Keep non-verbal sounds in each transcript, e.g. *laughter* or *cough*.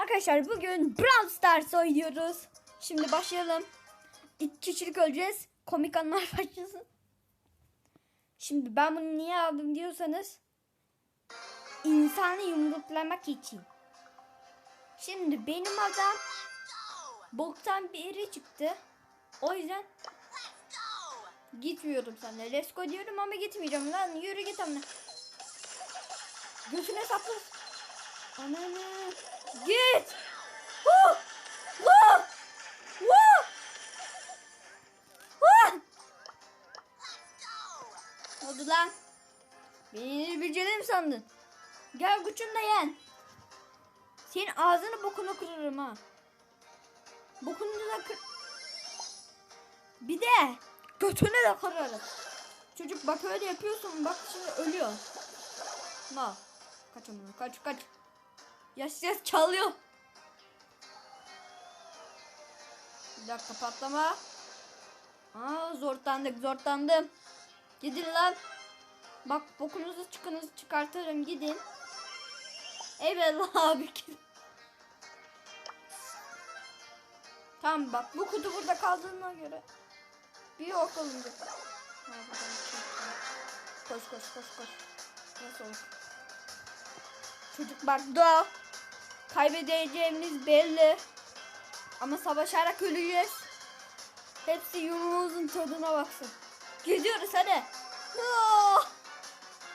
Arkadaşlar bugün Brawl Stars oynuyoruz. Şimdi başlayalım. İki kişilik öleceğiz. Komik anlar *laughs* başlasın. Şimdi ben bunu niye aldım diyorsanız insanı yumruklamak için. Şimdi benim adam boktan biri çıktı. O yüzden gitmiyorum sana. Let's go diyorum ama gitmeyeceğim lan. Yürü git amına. Götüne saplı. Ananı. Git. Hu! Hu! Hu! Hu! Ne oldu lan? Beni bileceğini mi sandın? Gel güçünü de yen. Senin ağzını bokunu kırarım ha. Bokunu da kır... Bir de götünü de kırarım. Çocuk bak öyle yapıyorsun bak şimdi ölüyor. Ma. Kaç amına kaç kaç. Yaş yaş çalıyor. Bir dakika patlama. Aa zorlandık zorlandım. Gidin lan. Bak bokunuzu çıkınızı çıkartırım gidin. Evet abi. Tamam bak bu kutu burada kaldığına göre. Bir ok alındı. Ha, buradan çıktı. Koş koş koş koş. Nasıl olur? Çocuk bak da kaybedeceğimiz belli. Ama savaşarak öleceğiz. Hepsi yumruğumuzun tadına baksın. Gidiyoruz hadi. Ah!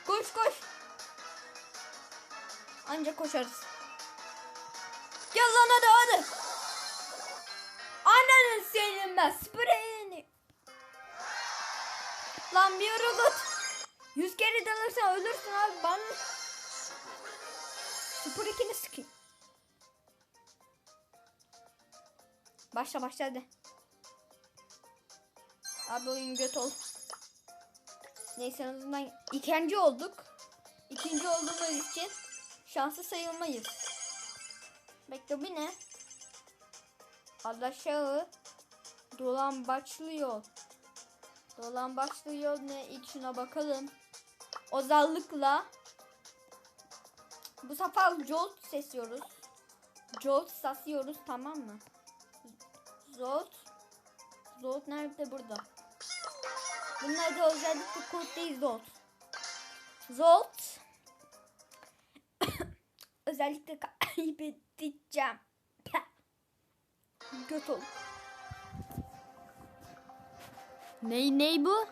Koş koş. Ancak koşarız. Gel lan hadi hadi. Ananın senin ben spreyini. Lan bir robot. Yüz kere dalırsan ölürsün abi. Ben Sıfır ikini. Başla başla hadi. Abi oyun göt ol. Neyse en azından ikinci olduk. İkinci olduğumuz için şanslı sayılmayız. Bekle bu ne? Alaşağı dolambaçlı yol. Dolambaçlı yol ne? İlk şuna bakalım. Ozallıkla bu sefer Jolt sesiyoruz. Jolt sasıyoruz tamam mı? Zolt. Zolt nerede burada? Bunun adı özellikle kod değil Zolt. Zolt. *coughs* özellikle kaybedeceğim. *coughs* Göt ol. Ney ney bu?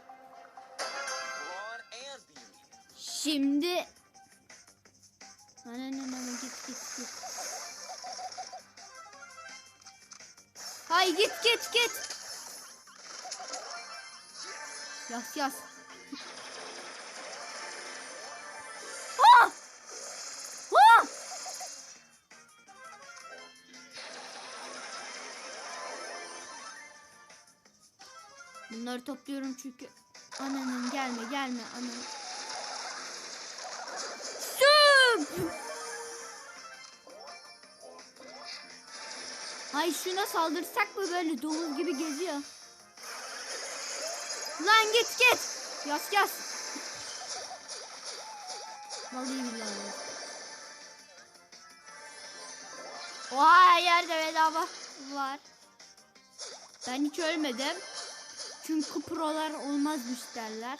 Şimdi Anan anan git git git. Hay git git git. Yas yas. Ha! Ha! Bunları topluyorum çünkü ananın gelme gelme ananın. Süp! Ay şuna saldırsak mı böyle domuz gibi geziyor. Lan git git. Yas yas. Vallahi billahi. Oha yerde bedava var. Ben hiç ölmedim. Çünkü prolar olmazmış derler.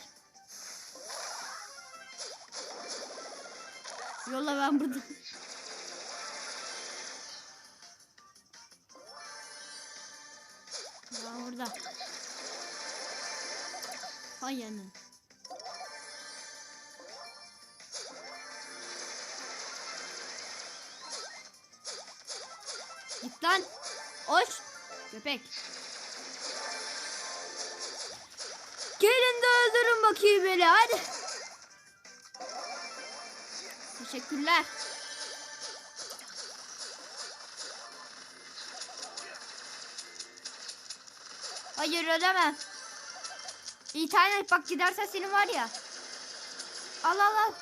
Yola ben burada. Ben burada. Hay yanı. Git lan. Hoş. Köpek. Gelin de öldürün bakayım beni hadi. Teşekkürler. Hayır ödemem. İnternet bak giderse senin var ya. Al al al.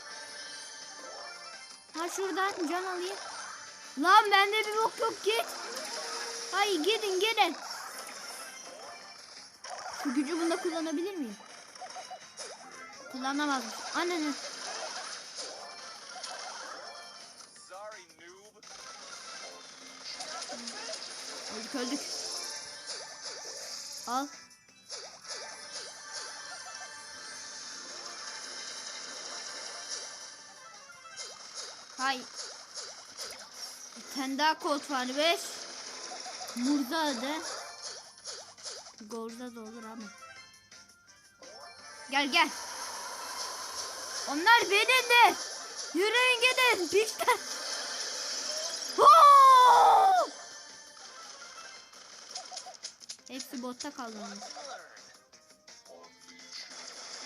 Ha şuradan can alayım. Lan bende bir bok yok git. Hayır gidin gidin. Şu gücü bunda kullanabilir miyim? Kullanamazmış. Ananı. Öldük öldük. Al. Hay. Bir tane daha kolt var. Beş. Burada da. Golda da olur ama. Gel gel. Onlar benim de. Yürüyün gidin. Pişler. Hepsi botta kaldı.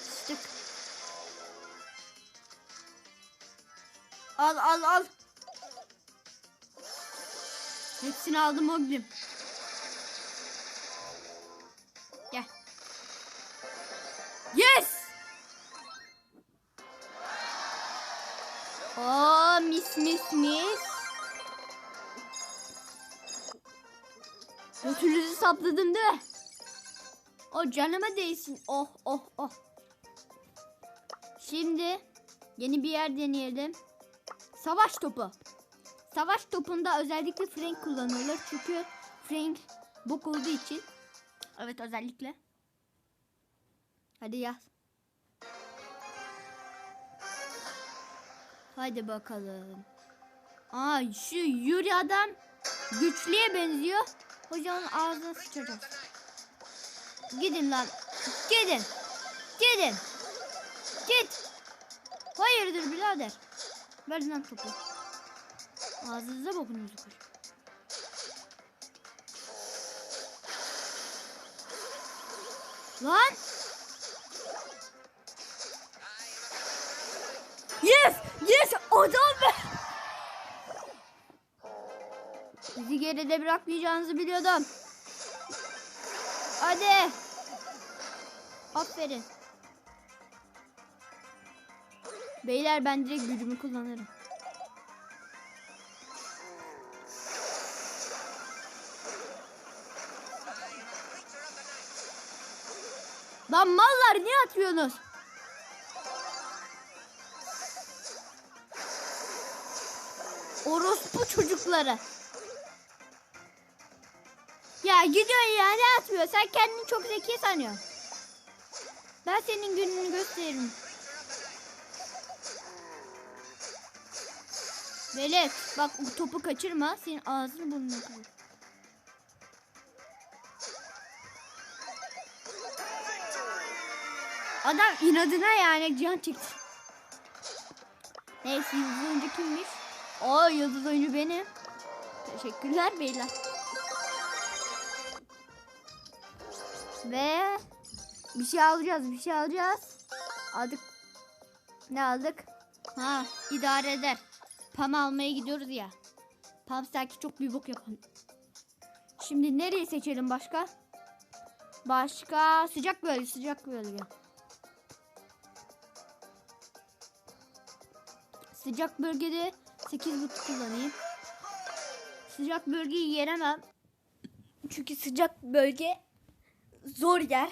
Sıçtık. Al al al. Hepsini aldım Oglim. Götünüzü sapladım değil mi? O canıma değsin. Oh oh oh. Şimdi yeni bir yer deneyelim. Savaş topu. Savaş topunda özellikle Frank kullanılır. Çünkü Frank bok olduğu için. Evet özellikle. Hadi yaz. Hadi bakalım. Aa şu Yuri adam güçlüye benziyor. Hocamın ağzına sıçacağız. Gidin lan. Gidin. Gidin. Git. Hayırdır birader. Ver lan topu. Ağzınıza bokunuzu koy. Lan. Yes! Yes! Adam be! Bizi geride bırakmayacağınızı biliyordum. Hadi. Aferin. Beyler ben direkt gücümü kullanırım. Lan mallar niye atıyorsunuz? Orospu çocukları. Ya gidiyor ya ne atmıyor? Sen kendini çok zeki sanıyorsun. Ben senin gününü gösteririm. Velet bak topu kaçırma. Senin ağzını burnunu kırır. Adam inadına yani can çekti. Neyse yıldız oyuncu kimmiş? O yıldız oyuncu benim. Teşekkürler beyler. Ve bir şey alacağız, bir şey alacağız. Aldık. Ne aldık? Ha, idare eder. Pam almaya gidiyoruz ya. Pam sanki çok büyük bok yapan. Şimdi nereyi seçelim başka? Başka sıcak bölge, sıcak bölge. Sıcak bölgede 8 buçuk kullanayım. Sıcak bölgeyi yenemem. Çünkü sıcak bölge zor yer.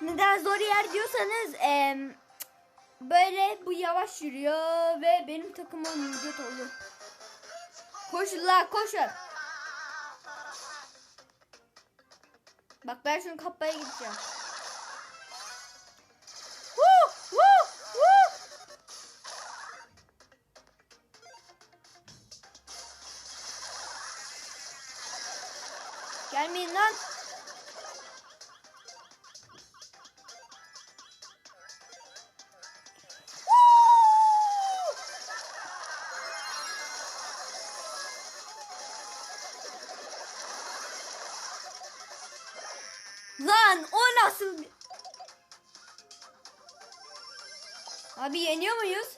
Neden zor yer diyorsanız em, böyle bu yavaş yürüyor ve benim takımım göt olur. Koşun la koşun. Bak ben şunu kapmaya gideceğim. Woo, woo, woo. Gelmeyin lan. Lan o nasıl? Abi yeniyor muyuz?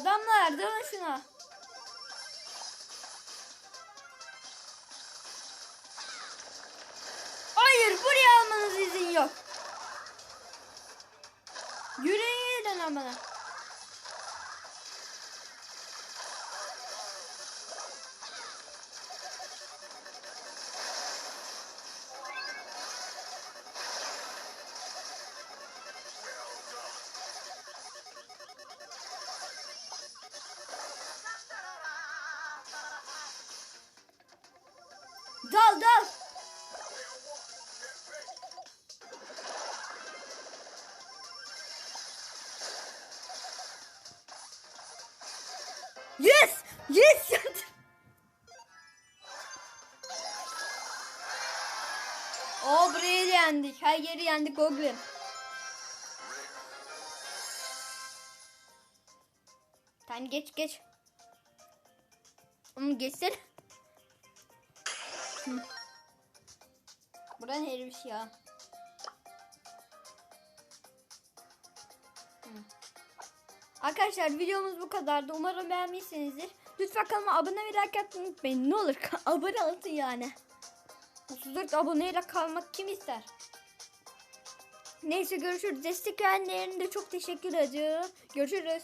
Adamlar dönün şuna. Hayır buraya almanız izin yok. Yürüyün lan bana. Dal dal. Yes! Yes! o burayı yendik. Her yeri yendik oğlum. Tamam geç geç. Onu geçsene. Buran herif ya. Hı. Arkadaşlar videomuz bu kadardı. Umarım beğenmişsinizdir. Lütfen kanalıma abone ve like atmayı unutmayın. Ne olur *laughs* abone olun yani. 34 aboneyle kalmak kim ister? Neyse görüşürüz. Destek verenlerine de çok teşekkür ediyorum. Görüşürüz.